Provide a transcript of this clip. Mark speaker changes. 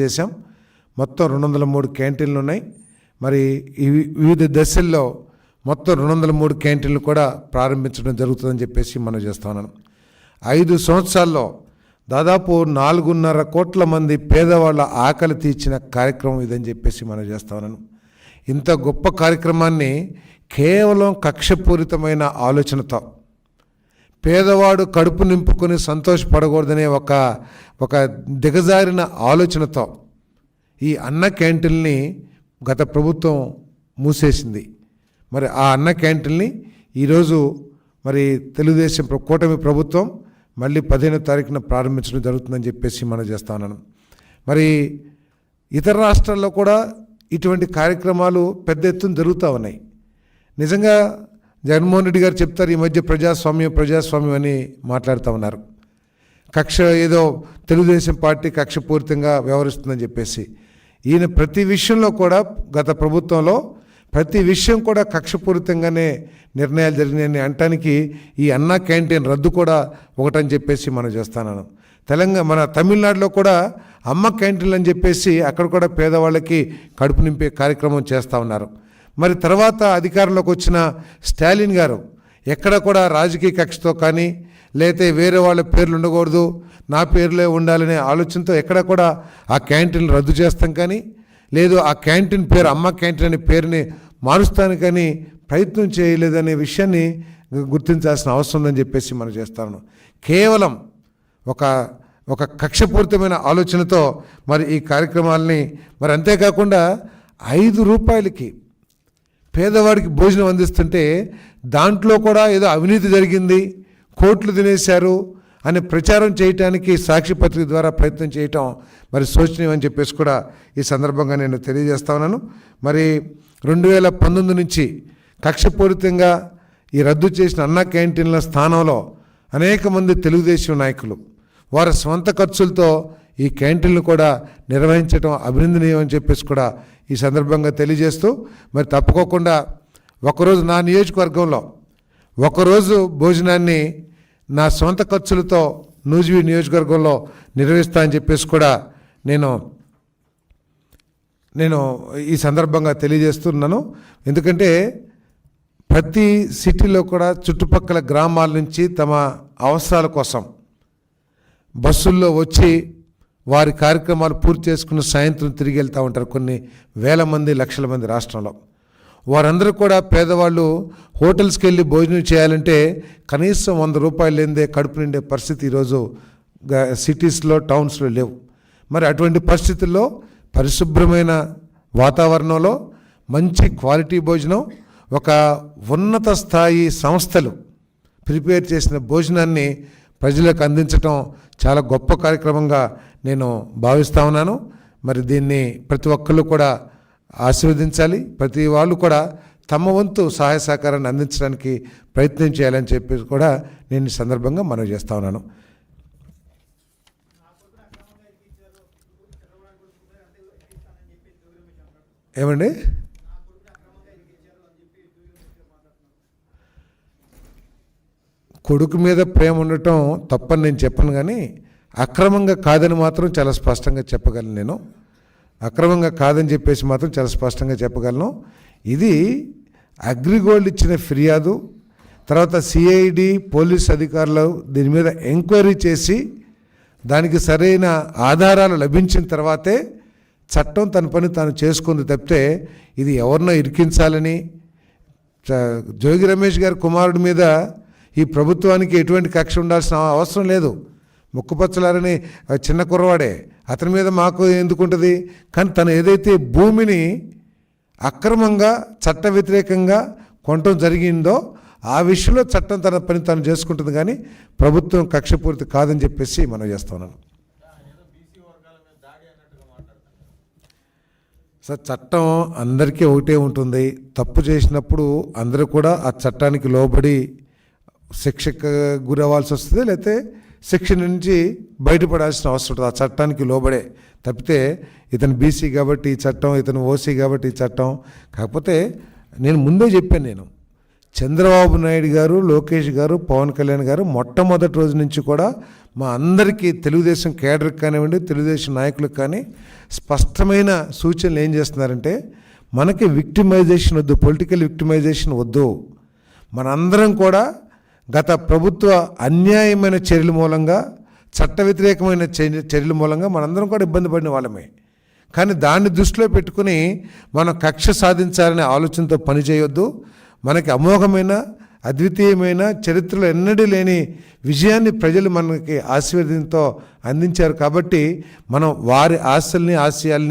Speaker 1: చేశాం. మొత్తం రెండు వందల మూడు క్యాంటీన్లు ఉన్నాయి. మరి ఈ వివిధ దశల్లో మొత్తం రెండు వందల మూడు క్యాంటీన్లు కూడా ప్రారంభించడం జరుగుతుందని చెప్పేసి మనం చేస్తున్నాను ఐదు సంవత్సరాల్లో దాదాపు నాలుగున్నర కోట్ల మంది పేదవాళ్ళ ఆకలి తీర్చిన కార్యక్రమం ఇదని చెప్పేసి మనం చేస్తున్నాను ఇంత గొప్ప కార్యక్రమాన్ని కేవలం కక్షపూరితమైన ఆలోచనతో పేదవాడు కడుపు నింపుకొని సంతోషపడకూడదనే ఒక ఒక దిగజారిన ఆలోచనతో ఈ అన్న క్యాంటీన్ని గత ప్రభుత్వం మూసేసింది. మరి ఆ అన్న క్యాంటీన్ని ఈరోజు మరి తెలుగుదేశం కూటమి ప్రభుత్వం మళ్ళీ పదిహేనో తారీఖున ప్రారంభించడం జరుగుతుందని చెప్పేసి మనం చేస్తాను మరి ఇతర రాష్ట్రాల్లో కూడా ఇటువంటి కార్యక్రమాలు పెద్ద ఎత్తున జరుగుతూ ఉన్నాయి. నిజంగా జగన్మోహన్ రెడ్డి గారు చెప్తారు ఈ మధ్య ప్రజాస్వామ్యం ప్రజాస్వామ్యం అని మాట్లాడుతూ ఉన్నారు. కక్ష ఏదో తెలుగుదేశం పార్టీ కక్షపూరితంగా వ్యవహరిస్తుందని చెప్పేసి. ఈయన ప్రతి విషయంలో కూడా గత ప్రభుత్వంలో ప్రతి విషయం కూడా కక్షపూరితంగానే నిర్ణయాలు జరిగినాయని అంటానికి ఈ అన్నా క్యాంటీన్ రద్దు కూడా ఒకటని చెప్పేసి మనం చేస్తున్నాను. తెలంగాణ మన తమిళనాడులో కూడా అమ్మ క్యాంటీన్లు అని చెప్పేసి అక్కడ కూడా పేదవాళ్ళకి కడుపు నింపే కార్యక్రమం చేస్తూ ఉన్నారు. మరి తర్వాత అధికారంలోకి వచ్చిన స్టాలిన్ గారు ఎక్కడ కూడా రాజకీయ కక్షతో కానీ లేతే వేరే వాళ్ళ పేర్లు ఉండకూడదు. నా పేర్లే ఉండాలనే ఆలోచనతో ఎక్కడ కూడా ఆ క్యాంటీన్ రద్దు చేస్తాం కానీ లేదు ఆ క్యాంటీన్ పేరు అమ్మ క్యాంటీన్ అనే పేరుని మారుస్తాను కానీ ప్రయత్నం చేయలేదనే విషయాన్ని గుర్తించాల్సిన అవసరం ఉందని చెప్పేసి మనం చేస్తాను కేవలం ఒక ఒక కక్షపూరితమైన ఆలోచనతో మరి ఈ కార్యక్రమాలని మరి అంతేకాకుండా ఐదు రూపాయలకి పేదవాడికి భోజనం అందిస్తుంటే దాంట్లో కూడా ఏదో అవినీతి జరిగింది. కోట్లు తినేశారు అని ప్రచారం చేయటానికి సాక్షి పత్రిక ద్వారా ప్రయత్నం చేయటం మరి శోచనీయం అని చెప్పేసి కూడా ఈ సందర్భంగా నేను తెలియజేస్తా ఉన్నాను. మరి రెండు వేల పంతొమ్మిది నుంచి కక్షపూరితంగా ఈ రద్దు చేసిన అన్నా క్యాంటీన్ల స్థానంలో అనేక మంది తెలుగుదేశం నాయకులు వారి స్వంత ఖర్చులతో ఈ క్యాంటీన్లు కూడా నిర్వహించడం అభినందనీయం అని చెప్పేసి కూడా ఈ సందర్భంగా తెలియజేస్తూ మరి తప్పుకోకుండా ఒకరోజు నా నియోజకవర్గంలో ఒకరోజు భోజనాన్ని నా సొంత ఖర్చులతో నూజివీ నియోజకవర్గంలో నిర్వహిస్తా అని చెప్పేసి కూడా నేను నేను ఈ సందర్భంగా తెలియజేస్తున్నాను. ఎందుకంటే ప్రతి సిటీలో కూడా చుట్టుపక్కల గ్రామాల నుంచి తమ అవసరాల కోసం బస్సుల్లో వచ్చి వారి కార్యక్రమాలు పూర్తి చేసుకుని సాయంత్రం తిరిగి వెళ్తూ ఉంటారు కొన్ని వేల మంది లక్షల మంది రాష్ట్రంలో. వారందరూ కూడా పేదవాళ్ళు హోటల్స్కి వెళ్ళి భోజనం చేయాలంటే కనీసం వంద రూపాయలు లేదే కడుపు నిండే పరిస్థితి ఈరోజు గ- సిటీస్లో టౌన్స్లో లేవు. మరి అటువంటి పరిస్థితుల్లో పరిశుభ్రమైన వాతావరణంలో మంచి క్వాలిటీ భోజనం ఒక ఉన్నత స్థాయి సంస్థలు ప్రిపేర్ చేసిన భోజనాన్ని ప్రజలకు అందించటం చాలా గొప్ప కార్యక్రమంగా నేను భావిస్తా ఉన్నాను. మరి దీన్ని ప్రతి ఒక్కళ్ళు కూడా ఆశీర్వదించాలి. ప్రతి వాళ్ళు కూడా తమ వంతు సహాయ సహకారాన్ని అందించడానికి ప్రయత్నం చేయాలని చెప్పి కూడా నేను ఈ సందర్భంగా మనవి చేస్తా ఉన్నాను. ఏమండి? కొడుకు మీద ప్రేమ ఉండటం తప్పని నేను చెప్పను కానీ అక్రమంగా కాదని మాత్రం చాలా స్పష్టంగా చెప్పగలను నేను. అక్రమంగా కాదని చెప్పేసి మాత్రం చాలా స్పష్టంగా చెప్పగలను. ఇది అగ్రిగోల్డ్ ఇచ్చిన ఫిర్యాదు తర్వాత సిఐడి పోలీస్ అధికారులు దీని మీద ఎంక్వైరీ చేసి దానికి సరైన ఆధారాలు లభించిన తర్వాతే చట్టం తన పని తాను చేసుకుంది తప్పితే ఇది ఎవరినో ఇరికించాలని చ- జోగి రమేష్ గారి కుమారుడి మీద ఈ ప్రభుత్వానికి ఎటువంటి కక్ష ఉండాల్సిన అవసరం లేదు. ముక్కుపచ్చలారని చిన్న కుర్రవాడే. అతని మీద మాకు ఎందుకుంటుంది? కానీ తను ఏదైతే భూమిని అక్రమంగా చట్ట వ్యతిరేకంగా కొనటం జరిగిందో ఆ విషయంలో చట్టం తన పని తాను చేసుకుంటుంది కానీ ప్రభుత్వం కక్షపూరిత కాదని చెప్పేసి మనం చేస్తున్నాను సార్ చట్టం అందరికీ ఒకటే ఉంటుంది. తప్పు చేసినప్పుడు అందరూ కూడా ఆ చట్టానికి లోబడి శిక్షకు గురవ్వాల్సి వస్తుంది లేకపోతే శిక్ష నుంచి బయటపడాల్సిన అవసరం ఉంటుంది. ఆ చట్టానికి లోబడే. తప్పితే ఇతను బీసీ కాబట్టి ఈ చట్టం ఇతను ఓసీ కాబట్టి ఈ చట్టం. కాకపోతే నేను ముందే చెప్పాను నేను. చంద్రబాబు నాయుడు గారు లోకేష్ గారు పవన్ కళ్యాణ్ గారు మొట్టమొదటి రోజు నుంచి కూడా మా అందరికీ తెలుగుదేశం కేడర్కి కానివ్వండి తెలుగుదేశం నాయకులకు కానీ స్పష్టమైన సూచనలు ఏం చేస్తున్నారంటే మనకి విక్టిమైజేషన్ వద్దు పొలిటికల్ విక్టిమైజేషన్ వద్దు. మనందరం కూడా గత ప్రభుత్వ అన్యాయమైన చర్యల మూలంగా చట్ట వ్యతిరేకమైన చర్య- చర్యల మూలంగా మనందరం కూడా ఇబ్బంది పడిన వాళ్ళమే. కానీ దాన్ని దృష్టిలో పెట్టుకుని మనం కక్ష సాధించాలనే ఆలోచనతో పనిచేయొద్దు మనకి అమోఘమైన అద్వితీయమైన చరిత్రలో ఎన్నడూ లేని విజయాన్ని ప్రజలు మనకి ఆశీర్వదంతో అందించారు కాబట్టి మనం వారి ఆశల్ని ఆశయాల్ని